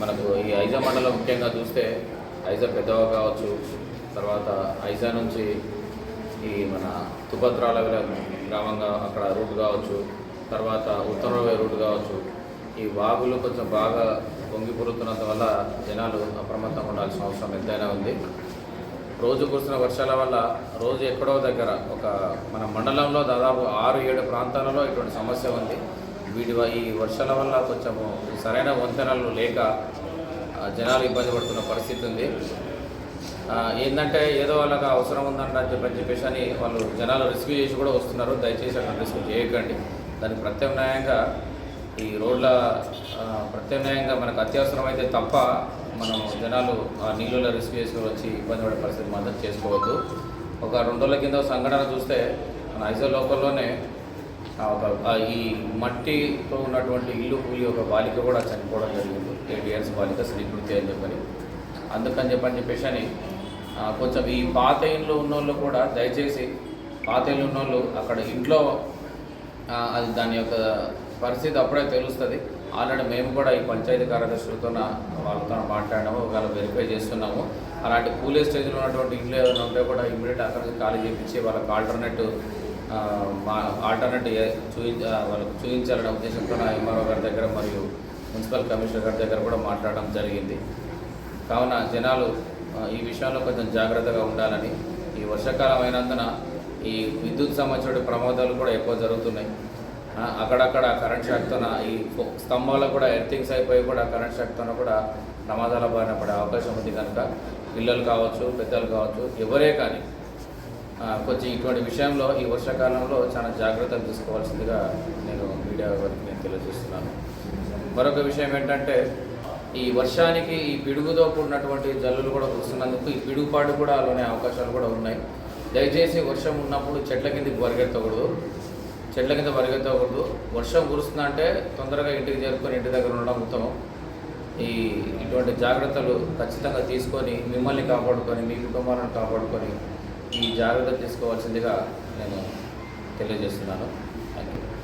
మనకు ఈ ఐజా మండలం ముఖ్యంగా చూస్తే ఐజా పెద్దవ కావచ్చు తర్వాత ఐజా నుంచి ఈ మన తుపద్రాల గ్రామంగా అక్కడ రూట్ కావచ్చు తర్వాత ఉత్తర రూట్ కావచ్చు ఈ వాగులు కొంచెం బాగా పొంగిపురుతున్నంత వల్ల జనాలు అప్రమత్తంగా ఉండాల్సిన అవసరం ఎంతైనా ఉంది. రోజు కురిసిన వర్షాల వల్ల రోజు ఎక్కడో దగ్గర ఒక మన మండలంలో దాదాపు ఆరు ఏడు ప్రాంతాలలో ఇటువంటి సమస్య ఉంది. వీటి ఈ వర్షాల వల్ల కొంచెము సరైన వంతెనలు లేక జనాలు ఇబ్బంది పడుతున్న పరిస్థితి ఉంది. ఏంటంటే ఏదో వాళ్ళకి అవసరం ఉందంట అని చెప్పని చెప్పేసి అని వాళ్ళు జనాలు రిస్క్ చేసి కూడా వస్తున్నారు. దయచేసి అక్కడ రిస్క్ చేయకండి. దానికి ప్రత్యామ్నాయంగా ఈ రోడ్ల ప్రత్యామ్నాయంగా మనకు అత్యవసరమైతే తప్ప మనం జనాలు ఆ నీళ్ళలో రిస్క్ చేసి వచ్చి ఇబ్బంది పడే పరిస్థితి మాత్రం చేసుకోవద్దు. ఒక రెండు రోజుల కింద సంఘటన చూస్తే మన ఐజో లోకల్లోనే ఒక ఈ మట్టితో ఉన్నటువంటి ఇల్లు కూలి ఒక బాలిక కూడా చనిపోవడం జరిగింది. ఎయిట్ ఇయర్స్ బాలిక శ్రీకృతి అని చెప్పని. అందుకని చెప్పని చెప్పేసి అని కొంచెం ఈ పాత ఇండ్లు ఉన్నోళ్ళు కూడా దయచేసి పాత ఇల్లు ఉన్నోళ్ళు అక్కడ ఇంట్లో అది దాని యొక్క పరిస్థితి అప్పుడే తెలుస్తుంది. ఆల్రెడీ మేము కూడా ఈ పంచాయతీ కార్యదర్శులతో వాళ్ళతో మాట్లాడినాము ఒకవేళ వెరిఫై చేస్తున్నాము. అలాంటి కూలే స్టేజ్లో ఉన్నటువంటి ఇంట్లో ఏదైనా ఉంటే కూడా ఇమీడియట్ అక్కడ ఖాళీ చేయించి వాళ్ళకి ఆల్టర్నేట్ మా ఆల్టర్నేట్ చూపించ వాళ్ళకి చూపించాలనే ఉద్దేశంతో ఎంఆర్ఓ గారి దగ్గర మరియు మున్సిపల్ కమిషనర్ గారి దగ్గర కూడా మాట్లాడడం జరిగింది. కావున జనాలు ఈ విషయంలో కొంచెం జాగ్రత్తగా ఉండాలని ఈ వర్షాకాలం అయినందున ఈ విద్యుత్ సంబంధించిన ప్రమాదాలు కూడా ఎక్కువ జరుగుతున్నాయి. అక్కడక్కడ కరెంట్ షాక్తోన ఈ స్తంభాలు స్తంభాలకు కూడా ఎర్థింగ్స్ అయిపోయి కూడా కరెంట్ షాక్తో కూడా ప్రమాదాల బారిన పడే అవకాశం ఉంది కనుక పిల్లలు కావచ్చు పెద్దలు కావచ్చు ఎవరే కానీ కొంచెం ఇటువంటి విషయంలో ఈ వర్షాకాలంలో చాలా జాగ్రత్తలు తీసుకోవాల్సిందిగా నేను మీడియా వారికి నేను తెలియజేస్తున్నాను. మరొక విషయం ఏంటంటే ఈ వర్షానికి ఈ పిడుగుతో కూడినటువంటి జల్లులు కూడా కురుస్తున్నందుకు ఈ పిడుగుపాటు కూడా అలానే అవకాశాలు కూడా ఉన్నాయి. దయచేసి వర్షం ఉన్నప్పుడు చెట్ల కిందకి పరిగెత్తకూడదు. చెట్ల కింద పరిగెత్తకూడదు. వర్షం కురుస్తుందంటే తొందరగా ఇంటికి చేరుకొని ఇంటి దగ్గర ఉండడం ఉత్తమం. ఈ ఇటువంటి జాగ్రత్తలు ఖచ్చితంగా తీసుకొని మిమ్మల్ని కాపాడుకొని మీ కుటుంబాలను కాపాడుకొని ఈ జాగ్రత్త తీసుకోవాల్సిందిగా నేను తెలియజేస్తున్నాను. Thank you